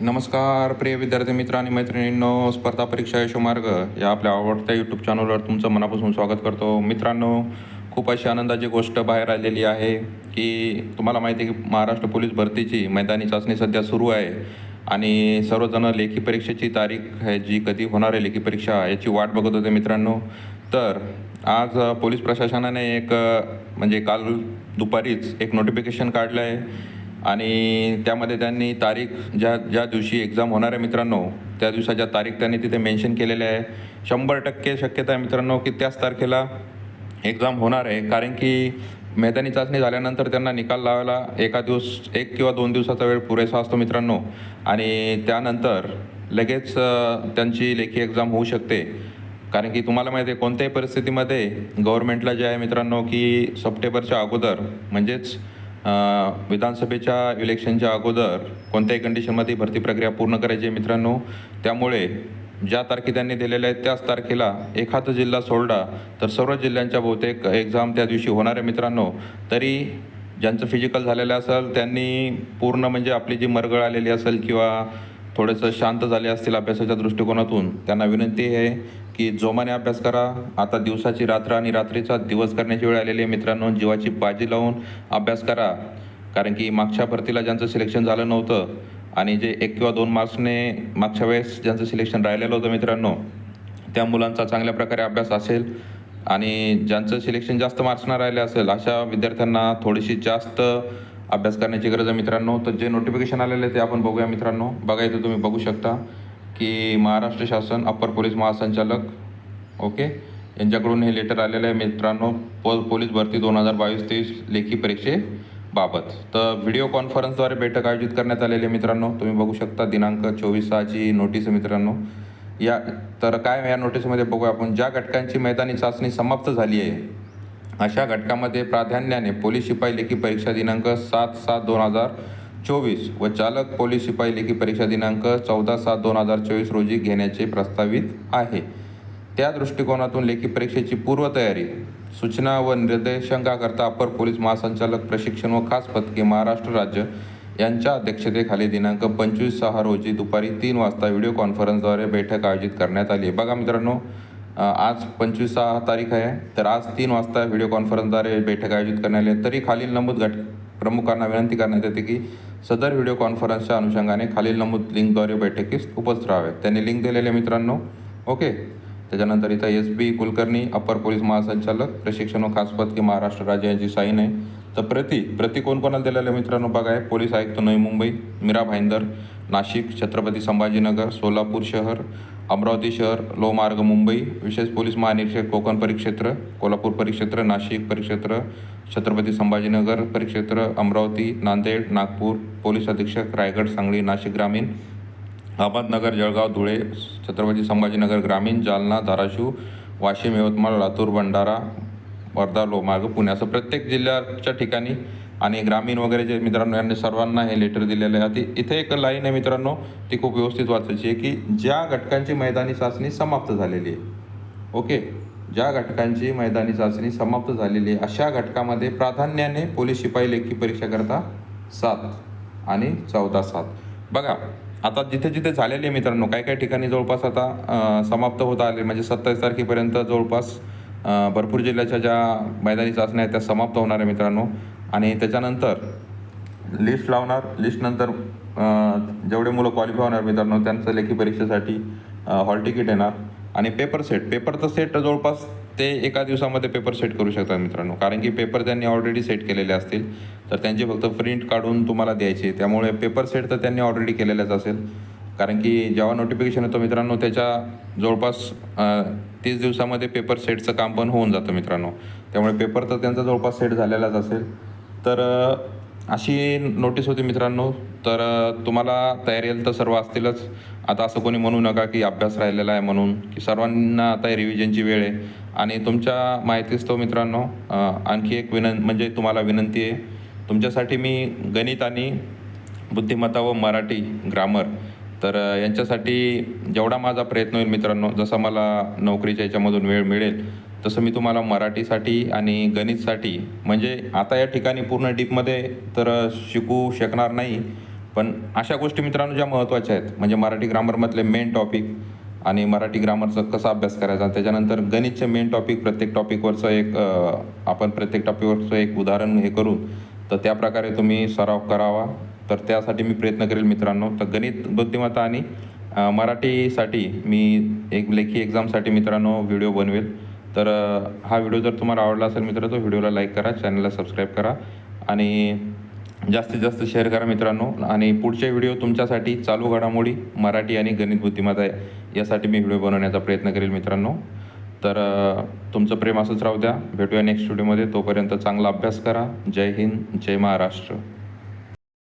नमस्कार प्रिय विद्यार्थी मित्र आणि मैत्रिणींनो स्पर्धा परीक्षा यशोमार्ग या आपल्या आवडत्या यूट्यूब चॅनलवर तुमचं मनापासून स्वागत करतो. मित्रांनो खूप अशी आनंदाची गोष्ट बाहेर आलेली आहे की तुम्हाला माहिती आहे की महाराष्ट्र पोलीस भरतीची मैदानी चाचणी सध्या सुरू आहे आणि सर्वजण लेखी परीक्षेची तारीख आहे जी कधी होणार आहे लेखी परीक्षा याची वाट बघत होते मित्रांनो. तर आज पोलीस प्रशासनाने एक म्हणजे काल दुपारीच एक नोटिफिकेशन काढलं आहे. आणि त्यामध्ये त्यांनी तारीख ज्या ज्या दिवशी एक्झाम होणार आहे मित्रांनो त्या दिवसाच्या तारीख त्यांनी तिथे मेन्शन केलेल्या आहे. शंभर टक्के शक्यता आहे मित्रांनो की त्याच तारखेला एक्झाम होणार आहे. कारण की मैदानी चाचणी झाल्यानंतर त्यांना निकाल लावायला एका दिवस एक किंवा दोन दिवसाचा वेळ पुरेसा असतो मित्रांनो. आणि त्यानंतर लगेच त्यांची लेखी एक्झाम होऊ शकते. कारण की तुम्हाला माहिती आहे कोणत्याही परिस्थितीमध्ये गव्हर्मेंटला जे आहे मित्रांनो की सप्टेंबरच्या अगोदर म्हणजेच विधानसभेच्या इलेक्शनच्या अगोदर कोणत्याही कंडिशनमध्ये भरती प्रक्रिया पूर्ण करायची आहे मित्रांनो. त्यामुळे ज्या तारखे त्यांनी दिलेल्या आहेत त्याच तारखेला एखादा जिल्हा सोडला तर सर्व जिल्ह्यांच्या बहुतेक एक्झाम त्या दिवशी होणार आहे मित्रांनो. तरी ज्यांचं फिजिकल झालेलं असेल त्यांनी पूर्ण म्हणजे आपली जी मरगळ आलेली असेल किंवा थोडंसं शांत झाले असतील अभ्यासाच्या दृष्टिकोनातून त्यांना विनंती आहे की जोमाने अभ्यास करा. आता दिवसाची रात्र आणि रात्रीचा दिवस करण्याची वेळ आलेली आहे मित्रांनो. जीवाची बाजी लावून अभ्यास करा. कारण की मागच्या भरतीला ज्यांचं सिलेक्शन झालं नव्हतं आणि जे एक किंवा दोन मार्क्सने मागच्या वेळेस ज्यांचं सिलेक्शन राहिलेलं होतं मित्रांनो त्या मुलांचा चांगल्या प्रकारे अभ्यास असेल आणि ज्यांचं सिलेक्शन जास्त मार्क्सनं राहिले असेल अशा विद्यार्थ्यांना थोडीशी जास्त अभ्यास करण्याची गरज आहे मित्रांनो. तर जे नोटिफिकेशन आलेलं आहे ते आपण बघूया मित्रांनो. बघा इथं तुम्ही बघू शकता की महाराष्ट्र शासन अप्पर पोलीस महासंचालक ओके? यांच्याकडून हे लेटर आलेलं आहे मित्रांनो. पो पोलीस भरती दोन हजार बावीस तेवीस लेखी परीक्षेबाबत तर व्हिडिओ कॉन्फरन्सद्वारे बैठक आयोजित करण्यात आलेली आहे मित्रांनो. तुम्ही बघू शकता दिनांक चोवीस सहाची नोटीस आहे मित्रांनो. या तर काय या नोटीसमध्ये बघूया आपण. ज्या घटकांची मैदानी चाचणी समाप्त झाली आहे अशा घटकामध्ये प्राधान्याने पोलीस शिपाई लेखी परीक्षा दिनांक सात सात दोन हजार चोवीस व चालक पोलीस शिपाई लेखी परीक्षा दिनांक चौदा सात दोन हजार चोवीस रोजी घेण्याचे प्रस्तावित आहे. त्या दृष्टिकोनातून लेखी परीक्षेची पूर्वतयारी सूचना व निर्देशांकाकरता अपर पोलीस महासंचालक प्रशिक्षण व खास पथके महाराष्ट्र राज्य यांच्या अध्यक्षतेखाली दिनांक पंचवीस सहा रोजी दुपारी तीन वाजता व्हिडिओ कॉन्फरन्सद्वारे बैठक आयोजित करण्यात आली बघा मित्रांनो आज पंचवीस सहा तारीख आहे. तर आज तीन वाजता व्हिडिओ कॉन्फरन्सद्वारे बैठक आयोजित करण्यात आली. तरी खालील नमूद घट प्रमुखांना विनंती करण्यात येते की सदर व्हिडिओ कॉन्फरन्सच्या अनुषंगाने खालील नमूद लिंकद्वारे बैठकीस उपस्थित राहावे. त्यांनी लिंक दिलेले मित्रांनो ओके. त्याच्यानंतर इथं S B Kulkarni upper police महासंचालक प्रशिक्षण व खासपद की महाराष्ट्र राज्य यांची साईन आहे. तर प्रति प्रति कोण कोणाला दिलेलं मित्रांनो? बघा आहे पोलीस आयुक्त नवी मुंबई मीरा भाईंदर. नाशिक छत्रपती संभाजीनगर सोलापूर शहर अमरावती शहर लोहमार्ग मुंबई विशेष पोलीस महानिरीक्षक कोकण परिक्षेत्र कोल्हापूर परिक्षेत्र नाशिक परिक्षेत्र छत्रपती संभाजीनगर परिक्षेत्र अमरावती नांदेड नागपूर पोलीस अधीक्षक रायगड सांगली नाशिक ग्रामीण अहमदनगर जळगाव धुळे छत्रपती संभाजीनगर ग्रामीण जालना धाराशिव वाशिम यवतमाळ लातूर भंडारा वर्धा लोहमार्ग पुणे असं प्रत्येक जिल्ह्याच्या ठिकाणी आणि ग्रामीण वगैरे जे मित्रांनो यांनी सर्वांना हे लेटर दिलेलं आहे ती इथे एक लाईन आहे मित्रांनो ती खूप व्यवस्थित वाचायची आहे की ज्या घटकांची मैदानी चाचणी समाप्त झालेली आहे. ओके? ज्या घटकांची मैदानी चाचणी समाप्त झालेली आहे अशा घटकामध्ये प्राधान्याने पोलीस शिपाई लेखी परीक्षा करता सात आणि चौदा सात. बघा आता जिथे जिथे झालेले आहे मित्रांनो काही काही ठिकाणी जवळपास आता समाप्त होत आले म्हणजे सत्तावीस तारखेपर्यंत जवळपास भरपूर जिल्ह्याच्या ज्या मैदानी चाचण्या आहेत त्या समाप्त होणार आहे मित्रांनो. आणि त्याच्यानंतर लिस्ट लावणार. लिस्टनंतर जेवढे मुलं क्वालिफाय होणार मित्रांनो त्यांचं लेखी परीक्षेसाठी हॉल तिकीट येणार. आणि पेपर सेट पेपरचं सेट जवळपास ते एका दिवसामध्ये पेपर सेट करू शकतात मित्रांनो. कारण की पेपर त्यांनी ऑलरेडी सेट केलेले असतील. तर त्यांची फक्त प्रिंट काढून तुम्हाला द्यायची. त्यामुळे पेपर सेट तर त्यांनी ऑलरेडी केलेलाच असेल. कारण की जेव्हा नोटिफिकेशन येतो मित्रांनो त्याच्या जवळपास तीस दिवसामध्ये पेपर सेटचं काम पण होऊन जातं मित्रांनो. त्यामुळे पेपर तर त्यांचा जवळपास सेट झालेलाच असेल. तर अशी नोटीस होती मित्रांनो. तर तुम्हाला तयारी तर सर्व असतीलच. आता असं कोणी म्हणू नका की अभ्यास राहिलेला आहे म्हणून की सर्वांना आता रिव्हिजनची वेळ आहे. आणि तुमच्या माहितीच तो मित्रांनो आणखी एक विनं म्हणजे तुम्हाला विनंती आहे. तुमच्यासाठी मी गणित आणि बुद्धिमत्ता व मराठी ग्रामर तर यांच्यासाठी जेवढा माझा प्रयत्न होईल मित्रांनो जसा मला नोकरीच्या याच्यामधून वेळ मिळेल तसं मी तुम्हाला मराठीसाठी आणि गणितसाठी म्हणजे आता या ठिकाणी पूर्ण डीपमध्ये तर शिकू शकणार नाही पण अशा गोष्टी मित्रांनो ज्या महत्त्वाच्या आहेत म्हणजे मराठी ग्रामरमधले मेन टॉपिक आणि मराठी ग्रामरचा कसा अभ्यास करायचा त्याच्यानंतर गणितचे मेन टॉपिक प्रत्येक टॉपिकवरचं एक आपण प्रत्येक टॉपिकवरचं एक उदाहरण हे करून तर त्या प्रकारे तुम्ही सराव करावा. तर त्यासाठी मी प्रयत्न करेल मित्रांनो. तर गणित बुद्धिमत्ता आणि मराठीसाठी मी एक लेखी एक्झामसाठी मित्रांनो व्हिडिओ बनवेल. तर हा व्हिडिओ जर तुम्हाला आवडला असेल मित्र तो व्हिडिओला लाईक करा चॅनलला सबस्क्राईब करा आणि जास्तीत जास्त शेअर करा मित्रांनो. आणि पुढचे व्हिडिओ तुमच्यासाठी चालू घडामोडी मराठी आणि गणित बुद्धिमत्ता यासाठी मी व्हिडिओ बनवण्याचा प्रयत्न करेल मित्रांनो. तर तुमचं प्रेम असंच राहू द्या. भेटूया नेक्स्ट व्हिडिओमध्ये तोपर्यंत चांगला अभ्यास करा. जय हिंद जय महाराष्ट्र.